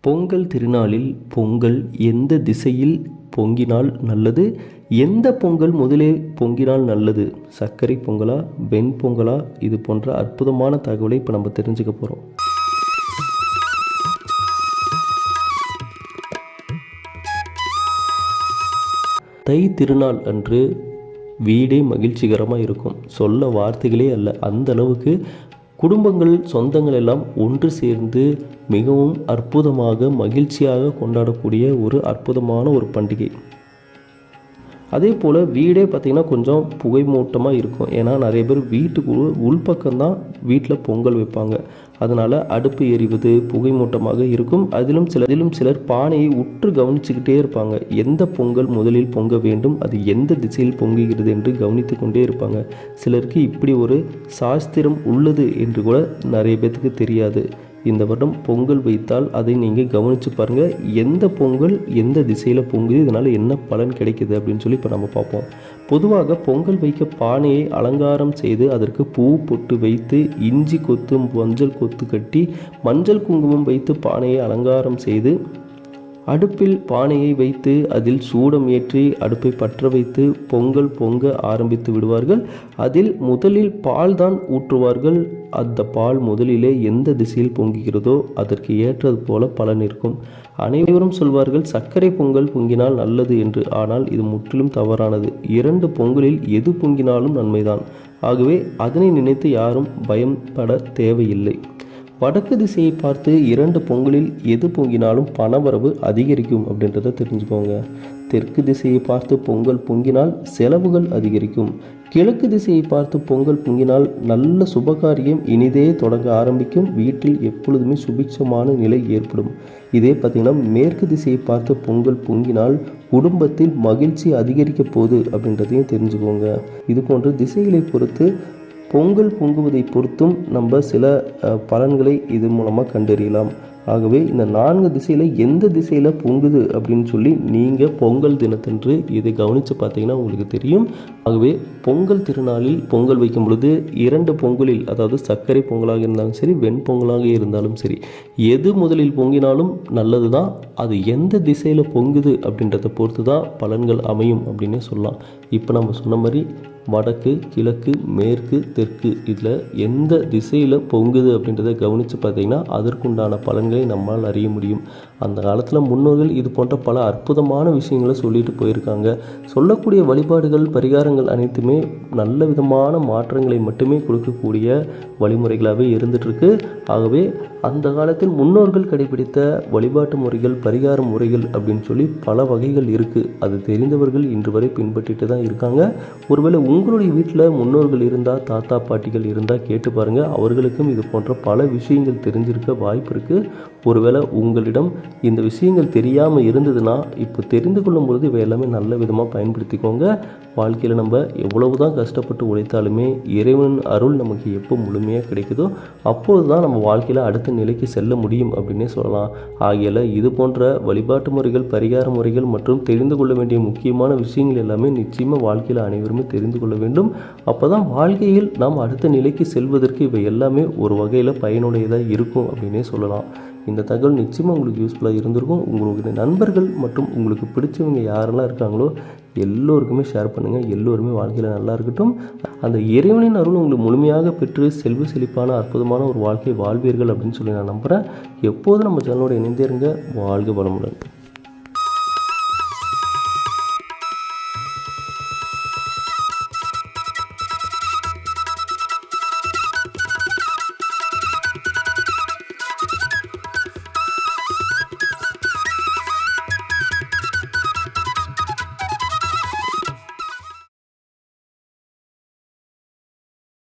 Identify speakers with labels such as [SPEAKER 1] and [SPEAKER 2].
[SPEAKER 1] பொங்கல் திருநாளில் பொங்கல் எந்த திசையில் பொங்கினால் நல்லது? எந்த பொங்கல் முதலே பொங்கினால் நல்லது? சர்க்கரை பொங்கலா வெண் பொங்கலா? இது போன்ற அற்புதமான தகவலை இப்போ நம்ம தெரிஞ்சுக்க போகிறோம் தை திருநாள் அன்று வீடே மகிழ்ச்சிகரமாக இருக்கும். சொல்ல வார்த்தைகளே அல்ல. அந்த அளவுக்கு குடும்பங்கள் சொந்தங்கள் எல்லாம் ஒன்று சேர்ந்து மிகவும் அற்புதமாக மகிழ்ச்சியாக கொண்டாடக்கூடிய ஒரு அற்புதமான ஒரு பண்டிகை. அதே போல் வீடே பார்த்திங்கன்னா கொஞ்சம் புகை மூட்டமாக இருக்கும். ஏன்னா நிறைய பேர் வீட்டுக்கு உள்பக்கம்தான் வீட்டில் பொங்கல் வைப்பாங்க. அதனால் அடுப்பு எரிவது புகை மூட்டமாக இருக்கும். அதிலும் சில அதிலும் சிலர் பானையை உற்று கவனிச்சுக்கிட்டே இருப்பாங்க. எந்த பொங்கல் முதலில் பொங்க வேண்டும்? அது எந்த திசையில் பொங்குகிறது என்று கவனித்து கொண்டே இருப்பாங்க. சிலருக்கு இப்படி ஒரு சாஸ்திரம் உள்ளது என்று கூட நிறைய பேர்த்துக்கு தெரியாது. இந்த வருடம் பொங்கல் வைத்தால் அதை நீங்கள் கவனித்து பாருங்கள் எந்த பொங்கல் எந்த திசையில் பொங்குது இதனால் என்ன பலன் கிடைக்குது அப்படின்னு சொல்லி இப்போ நம்ம பார்ப்போம். பொதுவாக பொங்கல் வைக்க பானையை அலங்காரம் செய்து அதற்கு பூ பொட்டு வைத்து இஞ்சி கொத்து மஞ்சள் கொத்து கட்டி மஞ்சள் குங்குமம் வைத்து பானையை அலங்காரம் செய்து அடுப்பில் பானையை வைத்து அதில் சூடம் ஏற்றி அடுப்பை பற்ற வைத்து பொங்கல் பொங்க ஆரம்பித்து விடுவார்கள். அதில் முதலில் பால் தான் ஊற்றுவார்கள். அந்த பால் முதலிலே எந்த திசையில் பொங்குகிறதோ அதற்கு ஏற்றது போல பலன் இருக்கும். அனைவரும் சொல்வார்கள் சர்க்கரை பொங்கல் பொங்கினால் நல்லது என்று. ஆனால் இது முற்றிலும் தவறானது. இரண்டு பொங்கலில் எது பொங்கினாலும் நன்மைதான். ஆகவே அதனை நினைத்து யாரும் பயம்பட தேவையில்லை. வடக்கு திசையை பார்த்து இரண்டு பொங்கலில் எது பொங்கினாலும் பணவரவு அதிகரிக்கும் அப்படின்றத தெரிஞ்சுக்கோங்க. தெற்கு திசையை பார்த்து பொங்கல் பொங்கினால் செலவுகள் அதிகரிக்கும். கிழக்கு திசையை பார்த்து பொங்கல் பொங்கினால் நல்ல சுபகாரியம் இனிதே தொடங்க ஆரம்பிக்கும். வீட்டில் எப்பொழுதுமே சுபிட்சமான நிலை ஏற்படும். இதே பார்த்திங்கன்னா மேற்கு திசையை பார்த்து பொங்கல் பொங்கினால் குடும்பத்தில் மகிழ்ச்சி அதிகரிக்க போகுது அப்படின்றதையும் தெரிஞ்சுக்கோங்க. இது போன்ற திசைகளை பொறுத்து பொங்கல் பொங்குவதை பொறுத்தும் நம்ம சில பலன்களை இது மூலமாக கண்டறியலாம். ஆகவே இந்த நான்கு திசையில் எந்த திசையில் பொங்குது அப்படின்னு சொல்லி நீங்கள் பொங்கல் தினத்தன்று இதை கவனித்து பார்த்தீங்கன்னா உங்களுக்கு தெரியும். ஆகவே பொங்கல் திருநாளில் பொங்கல் வைக்கும் பொழுது இரண்டு பொங்கலில் அதாவது சர்க்கரை பொங்கலாக இருந்தாலும் சரி வெண்பொங்கலாக இருந்தாலும் சரி எது முதலில் பொங்கினாலும் நல்லது தான் அது எந்த திசையில் பொங்குது அப்படின்றத பொறுத்து தான் பலன்கள் அமையும் அப்படின்னே சொல்லலாம். இப்போ நம்ம சொன்ன மாதிரி வடக்கு கிழக்கு மேற்கு தெற்கு இதில் எந்த திசையில் பொங்குது அப்படின்றத கவனித்து பார்த்தீங்கன்னா அதற்குண்டான பலன்களை நம்மால் அறிய முடியும். அந்த காலத்தில் முன்னோர்கள் இது போன்ற பல அற்புதமான விஷயங்களை சொல்லிட்டு போயிருக்காங்க. சொல்லக்கூடிய வழிபாடுகள் பரிகாரங்கள் அனைத்துமே நல்ல விதமான மாற்றங்களை மட்டுமே கொடுக்கக்கூடிய வழிமுறைகளாகவே இருந்துகிட்ருக்கு ஆகவே அந்த காலத்தில் முன்னோர்கள் கடைபிடித்த வழிபாட்டு முறைகள் பரிகார முறைகள் அப்படின்னு சொல்லி பல வகைகள் இருக்குது அது தெரிந்தவர்கள் இன்று வரை பின்பற்றிட்டு தான் இருக்காங்க. ஒருவேளை உங்களுடைய வீட்டில் முன்னோர்கள் இருந்தால் தாத்தா பாட்டிகள் இருந்தால் கேட்டு பாருங்கள் அவர்களுக்கும் இது போன்ற பல விஷயங்கள் தெரிஞ்சிருக்க வாய்ப்பு இருக்குது ஒருவேளை உங்களிடம் இந்த விஷயங்கள் தெரியாமல் இருந்ததுன்னா இப்போ தெரிந்து கொள்ளும் பொழுது இவை எல்லாமே நல்ல விதமாக பயன்படுத்திக்கோங்க. வாழ்க்கையில் நம்ம எவ்வளவு தான் கஷ்டப்பட்டு உழைத்தாலுமே இறைவன் அருள் நமக்கு எப்போ முழுமையாக கிடைக்குதோ அப்போது தான் நம்ம வாழ்க்கையில் அடுத்த நிலைக்கு செல்ல முடியும் அப்படின்னே சொல்லலாம். ஆகையால் இது போன்ற வழிபாட்டு முறைகள் பரிகார முறைகள் மற்றும் தெரிந்து கொள்ள வேண்டிய முக்கியமான விஷயங்கள் எல்லாமே நிச்சயமாக வாழ்க்கையில் அனைவருமே தெரிந்து கொள்ள வேண்டும். அப்போ தான் வாழ்க்கையில் நாம் அடுத்த நிலைக்கு செல்வதற்கு இவை எல்லாமே ஒரு வகையில் பயனுடையதாக இருக்கும் அப்படின்னே சொல்லலாம். இந்த தகவல் நிச்சயமாக உங்களுக்கு யூஸ்ஃபுல்லாக இருந்திருக்கும். உங்களுடைய நண்பர்கள் மற்றும் உங்களுக்கு பிடிச்சவங்க யாரெல்லாம் இருக்காங்களோ எல்லோருக்குமே ஷேர் பண்ணுங்கள் எல்லோருமே வாழ்க்கையில் நல்லா இருக்கட்டும். அந்த இறைவனின் அருள் உங்களுக்கு முழுமையாக பெற்று செல்வ செழிப்பான அற்புதமான ஒரு வாழ்க்கை வாழ்வீர்கள் அப்படின்னு சொல்லி நான் நம்புகிறேன் எப்போதும் நம்ம சேனலோட இணைந்தேருங்க. வாழ்க வளமுடன்.